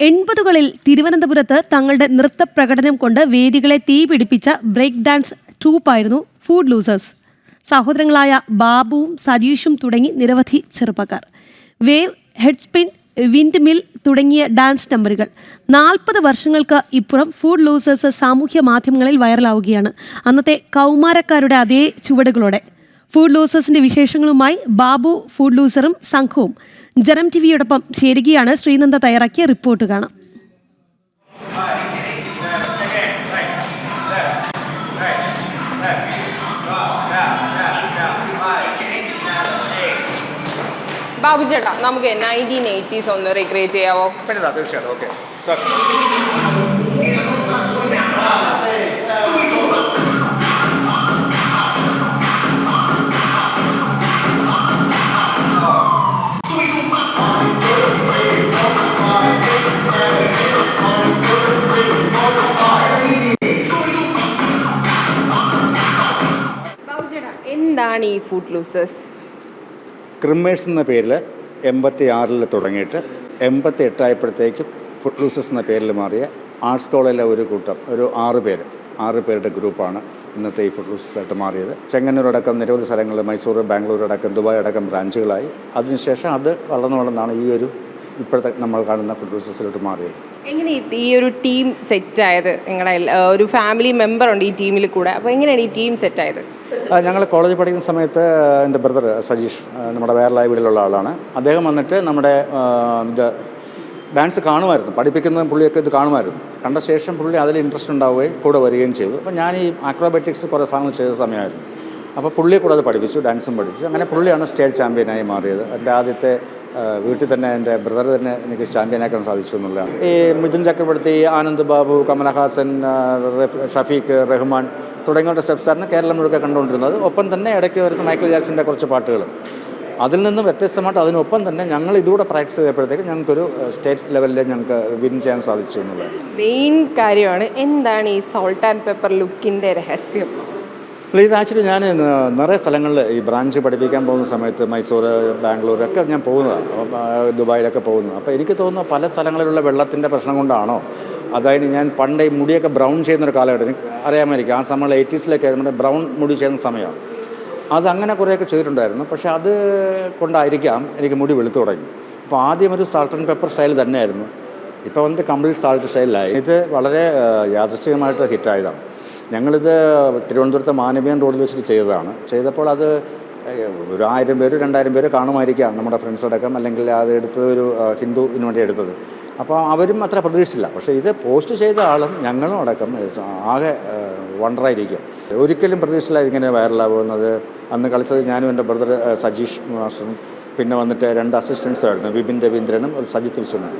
എൺപതുകളിൽ തിരുവനന്തപുരത്ത് തങ്ങളുടെ നൃത്ത പ്രകടനം കൊണ്ട് വേദികളെ തീപിടിപ്പിച്ച ബ്രേക്ക് ഡാൻസ് ട്രൂപ്പായിരുന്നു ഫുഡ് ലൂസേഴ്സ്. സഹോദരങ്ങളായ ബാബുവും സതീഷും തുടങ്ങി നിരവധി ചെറുപ്പക്കാർ. Wave head spin wind mill തുടങ്ങിയ ഡാൻസ് നമ്പറുകൾ. നാൽപ്പത് വർഷങ്ങൾക്ക് ഇപ്പുറം ഫുഡ് ലൂസേഴ്സ് സാമൂഹ്യ മാധ്യമങ്ങളിൽ വൈറലാവുകയാണ്. അന്നത്തെ കൗമാരക്കാരുടെ അതേ ചുവടുകളോടെ. ഫുഡ് ലൂസേഴ്സിന്റെ വിശേഷങ്ങളുമായി ബാബു ഫുഡ് ലൂസറും സംഘവും. ജനം ടി വിയോടൊപ്പം ചേരുകയാണ്. ശ്രീനന്ദ തയ്യാറാക്കിയ റിപ്പോർട്ട് കാണാം. ബാബു ചേട്ടാ നമുക്ക് നയന്റീൻ എയ്റ്റീസ് ഒന്ന് റീക്രിയേറ്റ് ചെയ്യാവോ? തീർച്ചയായിട്ടും. ഓക്കെ എന്താണ് ഈ ഫുഡ് ലൂസേഴ്സ് ക്രിമേഴ്സ് എന്ന പേരിൽ എൺപത്തി ആറിൽ തുടങ്ങിയിട്ട് എൺപത്തി എട്ടായപ്പോഴത്തേക്കും ഫുഡ് ലൂസേഴ്സ് എന്ന പേരിൽ മാറിയ ആർട്സ് കോളേജിലെ ഒരു കൂട്ടം ഒരു ആറ് പേര്. ആറ് പേരുടെ ഗ്രൂപ്പാണ് ഇന്നത്തെ ഈ ഫുഡ് ലൂസേഴ്സ് ആയിട്ട് മാറിയത്. ചെങ്ങന്നൂരടക്കം നിരവധി സ്ഥലങ്ങളിൽ മൈസൂർ ബാംഗ്ലൂർ അടക്കം ദുബായ് അടക്കം ബ്രാഞ്ചുകളായി അതിനുശേഷം അത് വളർന്നു വളർന്നാണ് ഈ ഒരു ഇപ്പോഴത്തെ നമ്മൾ കാണുന്ന ഫുഡ് ബിസിനസ്സിലോട്ട് മാറിയത് എങ്ങനെ ഈ- ഒരു ടീം സെറ്റ് ആയത്? നിങ്ങളുടെ ഒരു ഫാമിലി മെമ്പർ ഉണ്ട് ഈ ടീമിൽ കൂടെ. അപ്പോൾ എങ്ങനെയാണ് ഈ ടീം സെറ്റ് ആയത്? ഞങ്ങൾ കോളേജ് പഠിക്കുന്ന സമയത്ത് എന്റെ ബ്രദർ സജീഷ് നമ്മുടെ വേറലായ വീട്ടിലുള്ള ആളാണ്. അദ്ദേഹം വന്നിട്ട് നമ്മുടെ ഇത് ഡാൻസ് കാണുമായിരുന്നു. പഠിപ്പിക്കുന്ന പുള്ളിയൊക്കെ ഇത് കാണുമായിരുന്നു. കണ്ട ശേഷം പുള്ളി അതിൽ ഇൻട്രസ്റ്റ് ഉണ്ടാവുകയും കൂടെ വരികയും ചെയ്തു. അപ്പോൾ ഞാൻ ഈ ആക്രോബാറ്റിക്സ് കുറേ സാധനങ്ങൾ ചെയ്ത സമയമായിരുന്നു. അപ്പോൾ പുള്ളിയെ കൂടെ അത് പഠിപ്പിച്ചു ഡാൻസും പഠിപ്പിച്ചു. അങ്ങനെ പുള്ളിയാണ് സ്റ്റേറ്റ് ചാമ്പ്യനായി മാറിയത്. എന്റെ ആദ്യത്തെ വീട്ടിൽ തന്നെ എന്റെ ബ്രദർ തന്നെ എനിക്ക് ചാമ്പ്യനാക്കാൻ സാധിച്ചു എന്നുള്ളതാണ്. ഈ മിഥുൻ ചക്രവർത്തി ആനന്ദ് ബാബു കമലഹാസൻ ഷഫീഖ് റഹ്മാൻ തുടങ്ങിയവരുടെ സ്റ്റെപ്സാണ് കേരളം മുഴുവൻ കണ്ടുകൊണ്ടിരുന്നത്. ഒപ്പം തന്നെ ഇടയ്ക്ക് വരുന്ന മൈക്കിൾ ജാക്സന്റെ കുറച്ച് പാട്ടുകളും അതിൽ നിന്നും വ്യത്യസ്തമായിട്ട് അതിനൊപ്പം തന്നെ ഞങ്ങൾ ഇതുകൂടെ പ്രാക്ടീസ് ചെയ്തപ്പോഴത്തേക്ക് ഞങ്ങൾക്കൊരു സ്റ്റേറ്റ് ലെവലിൽ ഞങ്ങൾക്ക് വിൻ ചെയ്യാൻ സാധിച്ചു എന്നുള്ളത് മെയിൻ കാര്യമാണ് എന്താണ് ഈ സോൾട്ട് ആൻഡ് പെപ്പർ ലുക്കിന്റെ രഹസ്യം? ഇത് ആക്ച്വലി ഞാൻ നിറയെ സ്ഥലങ്ങളിൽ ഈ ബ്രാഞ്ച് പഠിപ്പിക്കാൻ പോകുന്ന സമയത്ത് മൈസൂർ ബാംഗ്ലൂർ ഒക്കെ ഞാൻ പോകുന്നതാണ്. ദുബായിലൊക്കെ പോകുന്നത് അപ്പോൾ എനിക്ക് തോന്നുന്നു പല സ്ഥലങ്ങളിലുള്ള വെള്ളത്തിന്റെ പ്രശ്നം കൊണ്ടാണോ അതായത് ഞാൻ പണ്ട് ഈ മുടിയൊക്കെ ബ്രൗൺ ചെയ്യുന്നൊരു കാലഘട്ടം അറിയാമായിരിക്കും ആ സമയം എയ്റ്റീസിലൊക്കെ നമ്മുടെ ബ്രൗൺ മുടി ചെയ്യുന്ന സമയമാണ്. അത് അങ്ങനെ കുറേയൊക്കെ ചെയ്തിട്ടുണ്ടായിരുന്നു. പക്ഷേ അത് കൊണ്ടായിരിക്കാം എനിക്ക് മുടി വെളുത്തു തുടങ്ങി. അപ്പോൾ ആദ്യം ഒരു സാൾട്ട് ആൻഡ് പെപ്പർ സ്റ്റൈൽ തന്നെയായിരുന്നു. ഇപ്പോൾ വന്നിട്ട് കംപ്ലീറ്റ് സാൾട്ട് സ്റ്റൈലിലായി ഇത് വളരെ യാദൃശ്ചികമായിട്ട് ഹിറ്റായതാണ് ഞങ്ങളിത് തിരുവനന്തപുരത്തെ മാനവീയൻ റോഡിൽ വെച്ചിട്ട് ചെയ്തതാണ്. ചെയ്തപ്പോൾ അത് ഒരു ആയിരം പേര് രണ്ടായിരം പേര് കാണുമായിരിക്കാം നമ്മുടെ ഫ്രണ്ട്സ് അടക്കം അല്ലെങ്കിൽ അത് എടുത്തത് ഒരു ഹിന്ദു ഹിന്ദുവിന് വേണ്ടി എടുത്തത്. അപ്പോൾ അവരും അത്ര പ്രതീക്ഷിച്ചില്ല. പക്ഷേ ഇത് പോസ്റ്റ് ചെയ്ത ആളും ഞങ്ങളും അടക്കം ആകെ വണ്ടറായിരിക്കും. ഒരിക്കലും പ്രതീക്ഷിച്ചില്ല ഇതിങ്ങനെ വൈറലാകുന്നത് അന്ന് കളിച്ചത് ഞാനും എന്റെ ബ്രദർ സജീഷ് മാസ്റ്ററും പിന്നെ വന്നിട്ട് രണ്ട് അസിസ്റ്റൻസും ആയിരുന്നു വിപിൻ രവീന്ദ്രനും ഒരു സജിത്ത് വിശ്വനും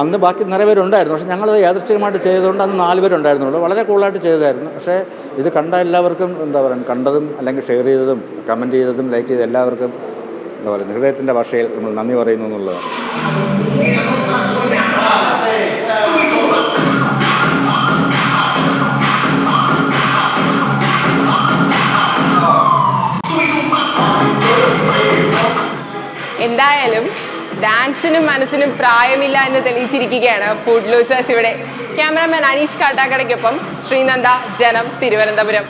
അന്ന് ബാക്കി നിറയെ പേരുണ്ടായിരുന്നു. പക്ഷേ ഞങ്ങളത് യാദൃശ്ചികമായിട്ട് ചെയ്തതുകൊണ്ട് അന്ന് നാല് പേരുണ്ടായിരുന്നുള്ളൂ. വളരെ കൂളായിട്ട് ചെയ്തതായിരുന്നു. പക്ഷേ ഇത് കണ്ട എല്ലാവർക്കും എന്താ പറയുക കണ്ടതും അല്ലെങ്കിൽ ഷെയർ ചെയ്തതും കമന്റ് ചെയ്തതും ലൈക്ക് ചെയ്ത എല്ലാവർക്കും എന്താ പറയുക ഹൃദയത്തിന്റെ ഭാഷയിൽ നമ്മൾ നന്ദി പറയുന്നു എന്നുള്ളതാണ്. എന്തായാലും ഡാൻസിനും മനസ്സിനും പ്രായമില്ല എന്ന് തെളിയിച്ചിരിക്കുകയാണ് ഫുഡ് ലൂസേഴ്സ് ഇവിടെ. ക്യാമറാമാൻ അനീഷ് കാട്ടാക്കടയ്ക്കൊപ്പം ശ്രീനന്ദ ജനം തിരുവനന്തപുരം.